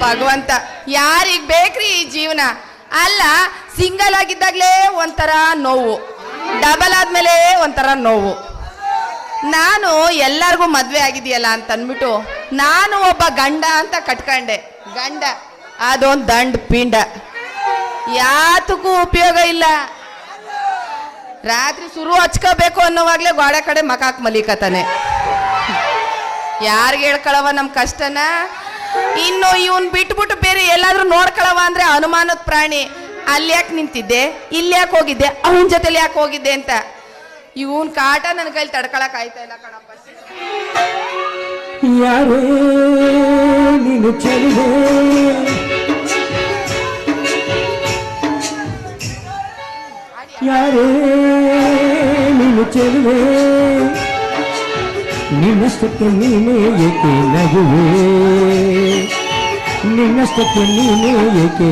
ಭಗವಂತ, ಯಾರಿಗ್ ಬೇಕ್ರಿ ಈ ಜೀವನ? ಅಲ್ಲ, ಸಿಂಗಲ್ ಆಗಿದ್ದಾಗಲೇ ಒಂಥರ ನೋವು. ಡಬಲ್ ಆದ್ಮೇಲೆ ಒಂಥರ ನೋವು. ನಾನು ಎಲ್ಲರಿಗೂ ಮದ್ವೆ ಆಗಿದೆಯಲ್ಲ ಅಂತ ಅಂದ್ಬಿಟ್ಟು ನಾನು ಒಬ್ಬ ಗಂಡ ಅಂತ ಕಟ್ಕೊಂಡೆ. ಗಂಡ, ಅದೊಂದು ದಂಡ್ ಪಿಂಡ. ಯಾತಕ್ಕೂ ಉಪಯೋಗ ಇಲ್ಲ. ರಾತ್ರಿ ಶುರು ಹಚ್ಕೋಬೇಕು ಅನ್ನೋವಾಗ್ಲೇ ಗೋಡೆ ಕಡೆ ಮಕಾಕ್ ಮಲಿಕತಾನೆ ಯಾರಿಗೆ ಹೇಳ್ಕೊಳವ ನಮ್ಮ ಕಷ್ಟನ? ಇನ್ನು ಇವನ್ ಬಿಟ್ಬಿಟ್ಟು ಬೇರೆ ಎಲ್ಲಾದ್ರೂ ನೋಡ್ಕೊಳವ ಅಂದ್ರೆ ಅನುಮಾನದ ಪ್ರಾಣಿ. ಅಲ್ಲಿ ಯಾಕೆ ನಿಂತಿದ್ದೆ? ಇಲ್ಲಿ ಯಾಕೆ ಹೋಗಿದ್ದೆ? ಅವನ ಜೊತೆಲಿ ಯಾಕೆ ಹೋಗಿದ್ದೆ ಅಂತ. ಇವನ್ ಕಾಟ ನನ್ನ ಕೈಲಿ ತಡ್ಕೊಳಕ್ ಆಯ್ತಾ ಇಲ್ಲ ಕಣಪ್ಪ. ಯಾರೇ ನೀನು ಚೆಲುವೆ? ಯಾರೇ ನೀನು ನಿನ್ನಷ್ಟಕ್ಕೆ ನೀನೇ ಏಕೆ ನಗುವೆ? ನಿನ್ನಷ್ಟಕ್ಕೆ ನೀನೇ ಏಕೆ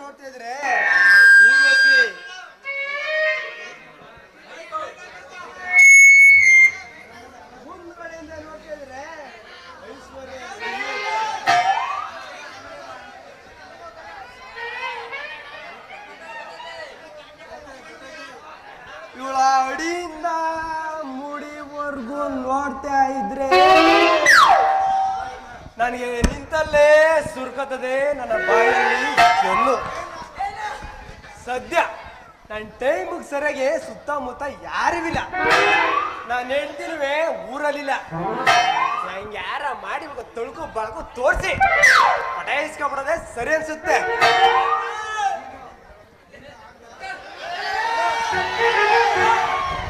ನೋಡ್ತಾ ಇವಳ ಅಡಿಯಿಂದ ನೋಡ್ತಾ ಇದ್ರೆ. ನನಗೆ ನಿಂತಲ್ಲೇ ಸುರ್ಕತದೆ ನನ್ನ ಬಾಯಲ್ಲಿ ಚೆಲ್ಲು ಸದ್ಯ ನನ್ನ ಟೈಮಿಗೆ ಸರಿಯಾಗಿ ಸುತ್ತಮುತ್ತ ಯಾರಿವಿಲ್ಲ ನಾನು ಹೇಳ್ತಿರುವೆ ಊರಲ್ಲಿಲ್ಲ. ನಂಗೆ ಯಾರ ಮಾಡಿ ತೊಳ್ಕು ಬಳಕು ತೋರಿಸಿ. ಪಟಾಯಿಸ್ಕೊಬಿಡೋದೆ ಸರಿ ಅನ್ಸುತ್ತೆ.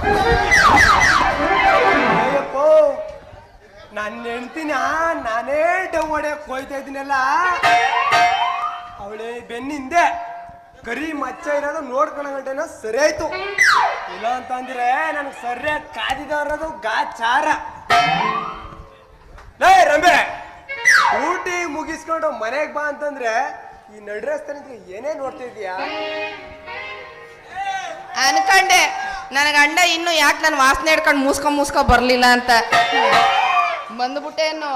ಅಯ್ಯಪ್ಪ ನನ್ನ ಹೆಂಡ್ತಿನ ನಾನೇ ಡವ್ ಕೊಯ್ತಾ ಇದ್ದೀನಲ್ಲ. ಅವಳೇ ಬೆನ್ನಿಂದೆ ಕರಿ ಮಚ್ಚ ಇರೋದು ನೋಡ್ಕೊಳ್ಳೋ ಗಂಟೆನ ಸರಿ ಆಯ್ತು. ಇಲ್ಲ ಅಂತಂದ್ರೆ ನನಗೆ ಸರಿಯಾಗಿ ಕಾದಿದ ಅನ್ನೋದು ಗಾಚಾರ. ಲೇ, ರಂಬೆ, ಊಟಿ ಮುಗಿಸ್ಕೊಂಡು ಮನೆಗೆ ಬಾ ಅಂತಂದ್ರೆ ಈ ನಡ್ರಸ್ತಾನಿದ್ರೆ ಏನೇ ನೋಡ್ತಾ ಇದೀಯಾ ಅನ್ಕಂಡೆ ನನ್ನ ಗಂಡ ಇನ್ನು ಯಾಕೆ ನಾನು ವಾಸನೆ ಹಿಡ್ಕೊಂಡು ಮೂಸ್ಕೊ ಮೂಸ್ಕೊ ಬರ್ಲಿಲ್ಲ ಅಂತ. ಬಂದ್ಬಿಟ್ಟೆ ಏನು?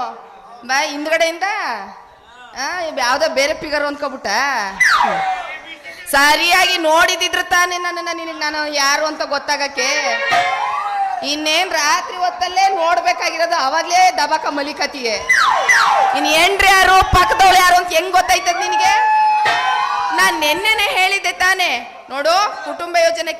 ಬಾ, ಹಿಂದ್ಗಡೆಯಿಂದ. ಯಾವ್ದೋ ಬೇರೆ ಫಿಗರ್ ಅಂದ್ಕೊಬಿಟ್ಟ ಸರಿಯಾಗಿ ನೋಡಿದಿದ್ರು ತಾನೇ ನನ್ನ ನಿನಗೆ ನಾನು ಯಾರು ಅಂತ ಗೊತ್ತಾಗಕ್ಕೆ. ಇನ್ನೇನ್ ರಾತ್ರಿ ಹೊತ್ತಲ್ಲೇ ನೋಡ್ಬೇಕಾಗಿರೋದು ಅವಾಗ್ಲೇ ದಬಕ ಮಲಿಕತಿಯೇ. ಇನ್ ಏನ್ರಿ ಯಾರು ಪಕ್ಕದವಳು ಯಾರು ಅಂತ ಹೆಂಗ್ ಗೊತ್ತಾಯ್ತದ ನಿನಗೆ? ನಾನ್ ನಿನ್ನೆನೆ ಹೇಳಿದ್ದೆ ತಾನೇ. ನೋಡು, ಕುಟುಂಬ ಯೋಜನೆ